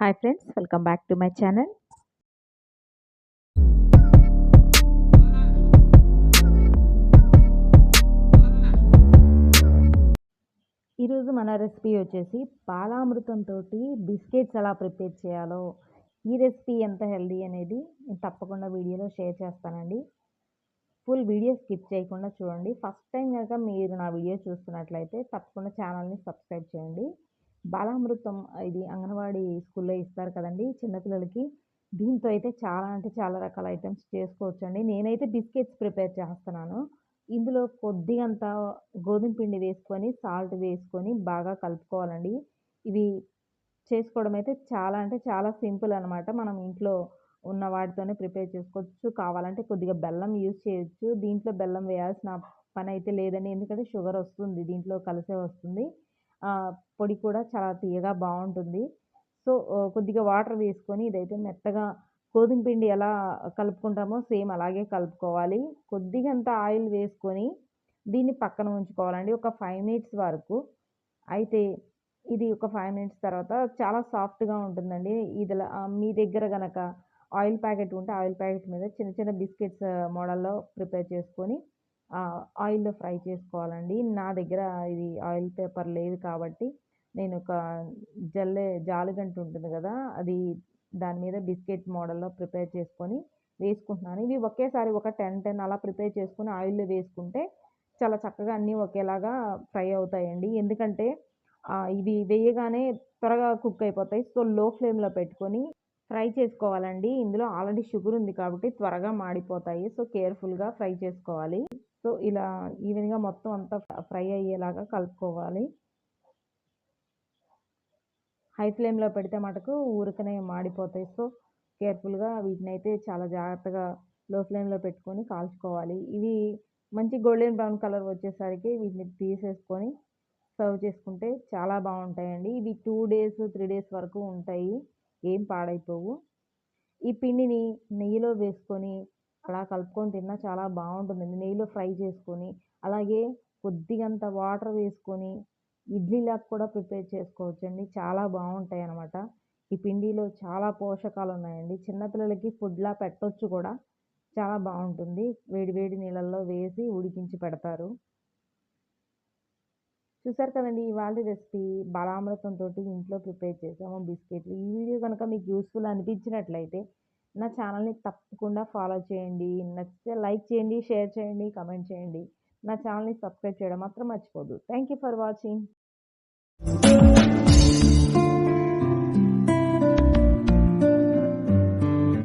Hi friends welcome back to my channel ఈరోజు మన recipe వచ్చేసి పాలామృతంతో బిస్కెట్స్ ఎలా ప్రిపేర్ చేయాలో ఈ రెసిపీ ఎంత హెల్దీ అనేది నేను తప్పకుండా వీడియోలో షేర్ చేస్తానండి. ఫుల్ వీడియో స్కిప్ చేయకుండా చూడండి. ఫస్ట్ టైం కనుక మీరు నా వీడియో చూస్తున్నట్లయితే తప్పకుండా ఛానల్ని సబ్స్క్రైబ్ చేయండి. బాలామృతం ఇది అంగన్వాడీ స్కూల్లో ఇస్తారు కదండి చిన్నపిల్లలకి. దీంతో అయితే చాలా అంటే చాలా రకాల ఐటమ్స్ చేసుకోవచ్చండి. నేనైతే బిస్కెట్స్ ప్రిపేర్ చేస్తున్నాను. ఇందులో కొద్దిగంత గోధుమ పిండి వేసుకొని సాల్ట్ వేసుకొని బాగా కలుపుకోవాలండి. ఇవి చేసుకోవడం అయితే చాలా అంటే చాలా సింపుల్ అనమాట మనం ఇంట్లో ఉన్న వాటితోనే ప్రిపేర్ చేసుకోవచ్చు. కావాలంటే కొద్దిగా బెల్లం యూజ్ చేయొచ్చు. దీంట్లో బెల్లం వేయాల్సిన పని అయితే లేదండి. ఎందుకంటే షుగర్ వస్తుంది. దీంట్లో కలిసే వస్తుంది. పొడి కూడా చాలా తీయగా బాగుంటుంది. సో కొద్దిగా వాటర్ వేసుకొని ఇదైతే మెత్తగా గోధుమ పిండి ఎలా కలుపుకుంటామో సేమ్ అలాగే కలుపుకోవాలి. కొద్దిగంత ఆయిల్ వేసుకొని దీన్ని పక్కన ఉంచుకోవాలండి. ఒక ఫైవ్ మినిట్స్ వరకు. అయితే ఇది ఒక ఫైవ్ మినిట్స్ తర్వాత చాలా సాఫ్ట్గా ఉంటుందండి. ఇది మీ దగ్గర కనుక ఆయిల్ ప్యాకెట్ ఉంటే ఆయిల్ ప్యాకెట్ మీద చిన్న చిన్న బిస్కెట్స్ మోడల్లో ప్రిపేర్ చేసుకొని ఆయిల్లో ఫ్రై చేసుకోవాలండి. నా దగ్గర ఇది ఆయిల్ పేపర్ లేదు కాబట్టి నేను ఒక జల్లె జాలిగంట ఉంటుంది కదా అది దాని మీద బిస్కెట్ మోడల్లో ప్రిపేర్ చేసుకొని వేసుకుంటున్నాను. ఇవి ఒకేసారి ఒక టెన్ టెన్ అలా ప్రిపేర్ చేసుకొని ఆయిల్లో వేసుకుంటే చాలా చక్కగా అన్నీ ఒకేలాగా ఫ్రై అవుతాయండి. ఎందుకంటే ఇవి వేయగానే త్వరగా కుక్ అయిపోతాయి. సో లో ఫ్లేమ్లో పెట్టుకొని ఫ్రై చేసుకోవాలండి. ఇందులో ఆల్రెడీ షుగర్ ఉంది కాబట్టి త్వరగా మాడిపోతాయి. సో కేర్ఫుల్గా ఫ్రై చేసుకోవాలి. సో ఇలా ఈవెన్గా మొత్తం అంతా ఫ్రై అయ్యేలాగా కలుపుకోవాలి. హై ఫ్లేమ్లో పెడితే మటుకు ఊరికనే మాడిపోతాయి. సో కేర్ఫుల్గా వీటిని అయితే చాలా జాగ్రత్తగా లో ఫ్లేమ్లో పెట్టుకొని కాల్చుకోవాలి. ఇవి మంచి గోల్డెన్ బ్రౌన్ కలర్ వచ్చేసరికి వీటిని తీసేసుకొని సర్వ్ చేసుకుంటే చాలా బాగుంటాయండి. ఇవి టూ డేస్ త్రీ డేస్ వరకు ఉంటాయి. ఏం పాడైపోవు. ఈ పిండిని నెయ్యిలో వేసుకొని అలా కలుపుకొని తిన్నా చాలా బాగుంటుందండి నెయ్యిలో ఫ్రై చేసుకొని అలాగే కొద్దిగంత వాటర్ వేసుకొని ఇడ్లీలాగా కూడా ప్రిపేర్ చేసుకోవచ్చండి. చాలా బాగుంటాయి అన్నమాట. ఈ పిండిలో చాలా పోషకాలు ఉన్నాయండి. చిన్నపిల్లలకి ఫుడ్లా పెట్టొచ్చు కూడా. చాలా బాగుంటుంది. వేడి వేడి నీళ్ళల్లో వేసి ఉడికించి పెడతారు. చూసారు కదండి ఇవాళ రెసిపీ బలామృతంతో ఇంట్లో ప్రిపేర్ చేసాము బిస్కెట్లు. ఈ వీడియో కనుక మీకు యూస్ఫుల్ అనిపించినట్లయితే నా ఛానల్ని తప్పకుండా ఫాలో చేయండి. నచ్చితే లైక్ చేయండి షేర్ చేయండి కమెంట్ చేయండి. నా ఛానల్ని సబ్స్క్రైబ్ చేయడం మాత్రం మర్చిపోదు థ్యాంక్ యూ ఫర్ వాచింగ్.